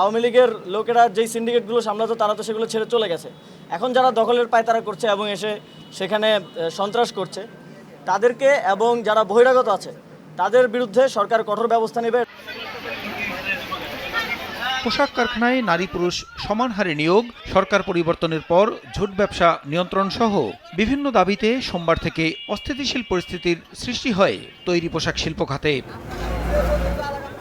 আওয়ামী লীগের লোকেরা যেই সিন্ডিকেটগুলো সামলাতো, তারা তো সেগুলো ছেড়ে চলে গেছে। এখন যারা দখলের পায়তারা করছে এবং এসে সেখানে সন্ত্রাস করছে। তাদেরকে এবং যারা বহিরাগত আছে, তাদের বিরুদ্ধে সরকার কঠোর ব্যবস্থা নেবে। পোশাক কারখানায় নারী পুরুষ সমান হারে নিয়োগ, সরকার পরিবর্তনের পর ঝুট ব্যবসা নিয়ন্ত্রণ সহ বিভিন্ন দাবিতে সোমবার থেকে অস্থিতিশীল পরিস্থিতির সৃষ্টি হয় তৈরি পোশাক শিল্প খাতে।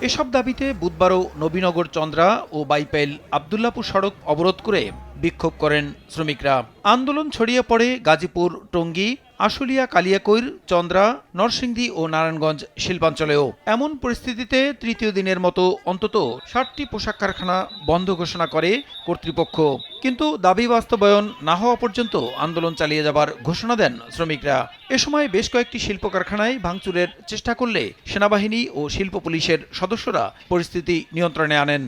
এসব দাবিতে বুধবারও নবীনগর চন্দ্রা ও বাইপাইল আবদুল্লাপুর সড়ক অবরোধ করে বিক্ষোভ করেন শ্রমিকরা। আন্দোলন ছড়িয়ে পড়ে গাজীপুর, টঙ্গী, আশুলিয়া, কালিয়াকৈর, চন্দ্রা, নরসিংদী ও নারায়ণগঞ্জ শিল্পাঞ্চলেও। এমন পরিস্থিতিতে তৃতীয় দিনের মতো অন্তত ষাটটি পোশাক কারখানা বন্ধ ঘোষণা করে কর্তৃপক্ষ। কিন্তু দাবি বাস্তবায়ন না হওয়া পর্যন্ত আন্দোলন চালিয়ে যাবার ঘোষণা দেন শ্রমিকরা। এ সময় বেশ কয়েকটি শিল্প কারখানায় ভাঙচুরের চেষ্টা করলে সেনাবাহিনী ও শিল্প পুলিশের সদস্যরা পরিস্থিতি নিয়ন্ত্রণে আনেন।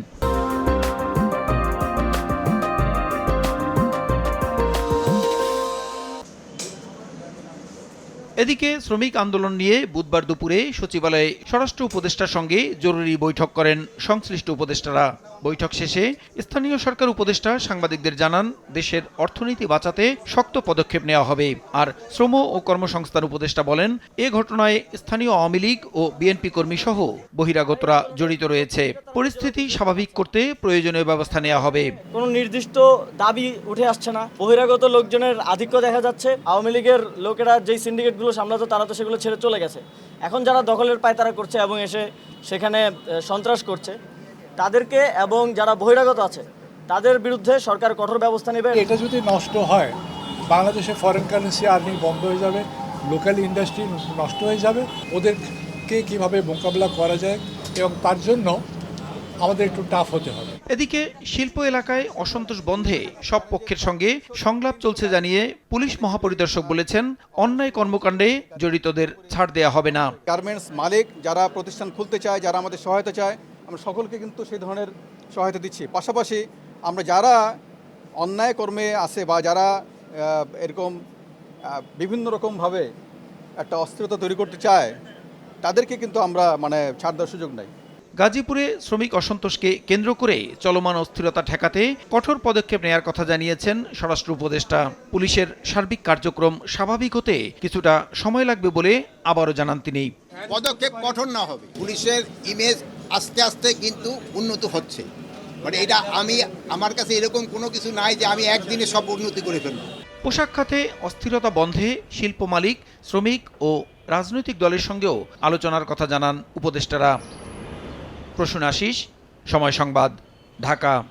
এদিকে শ্রমিক আন্দোলন নিয়ে বুধবার দুপুরে সচিবালয়ে স্বরাষ্ট্র উপদেষ্টার সঙ্গে জরুরি বৈঠক করেন সংশ্লিষ্ট উপদেষ্টারা। বৈঠক শেষে স্থানীয় সরকার উপদেষ্টা সাংবাদিকদের জানান, দেশের অর্থনীতি বাঁচাতে শক্ত পদক্ষেপ নেওয়া হবে। আর শ্রম ও কর্মসংস্থান উপদেষ্টা বলেন, এ ঘটনায় স্থানীয় আওয়ামী লীগ ও বিএনপি কর্মী সহ বহিরাগতরা জড়িত রয়েছে। পরিস্থিতি স্বাভাবিক করতে প্রয়োজনীয় ব্যবস্থা নেওয়া হবে। কোনো নির্দিষ্ট দাবি উঠে আসছে না। বহিরাগত লোকজনের আধিক্য দেখা যাচ্ছে। আওয়ামী লীগের লোকেরা যেই সিন্ডিকেটগুলো সামলাতো, তারা তো সেগুলো ছেড়ে চলে গেছে। এখন যারা দখলের পায়তারা করছে এবং এসে সেখানে সন্ত্রাস করছে তাদেরকে এবং যারা বহিরাগত আছে তাদের বিরুদ্ধে সরকার কঠোর ব্যবস্থা নেবে। এটা যদি নষ্ট হয় বাংলাদেশে ফরেন কারেন্সি আর্নিং বন্ধ হয়ে যাবে লোকাল ইন্ডাস্ট্রি নষ্ট হয়ে যাবে ওদেরকে কীভাবে মোকাবিলা করা যায় এবং তার জন্য আমাদের একটু টাফ হতে হবে। এদিকে শিল্প এলাকায় অসন্তোষ বন্ধে সব পক্ষের সঙ্গে সংলাপ চলছে জানিয়ে পুলিশ মহাপরিদর্শক বলেছেন অন্যায় কর্মকাণ্ডে জড়িতদের ছাড় দেয়া হবে না। গার্মেন্টস মালিক যারা প্রতিষ্ঠান খুলতে চায় যারা আমাদের সহায়তা চায় আমরা সকলকে কিন্তু সেই ধরনের সহায়তা দিচ্ছি। পাশাপাশি আমরা যারা অন্যায় কর্মে আছে বা যারা এরকম বিভিন্ন রকমভাবে একটা অস্থিরতা তৈরি করতে চায় তাদেরকে কিন্তু আমরা মানে ছাড় দেওয়ার সুযোগ নাই। গাজীপুরে শ্রমিক অসন্তোষকে কেন্দ্র করে চলমান অস্থিরতা ঠেকাতে কঠোর পদক্ষেপ নেয়ার কথা জানিয়েছেন স্বরাষ্ট্র উপদেষ্টা। পুলিশের সার্বিক কার্যক্রম স্বাভাবিক হতে কিছুটা সময় লাগবে বলে আবারও জানান তিনি। পদক্ষেপ কঠোর না হবে। পুলিশের ইমেজ আস্তে আস্তে কিন্তু উন্নত হচ্ছে। মানে এটা আমি, আমার কাছে এরকম কোনো কিছু নাই যে আমি একদিনে সব উন্নতি করে ফেলব। পোশাক খাতে অস্থিরতা বন্ধে শিল্প মালিক, শ্রমিক ও রাজনৈতিক দলের সঙ্গেও আলোচনার কথা জানান উপদেষ্টারা। প্রসূন আশিস সময় সংবাদ, ঢাকা।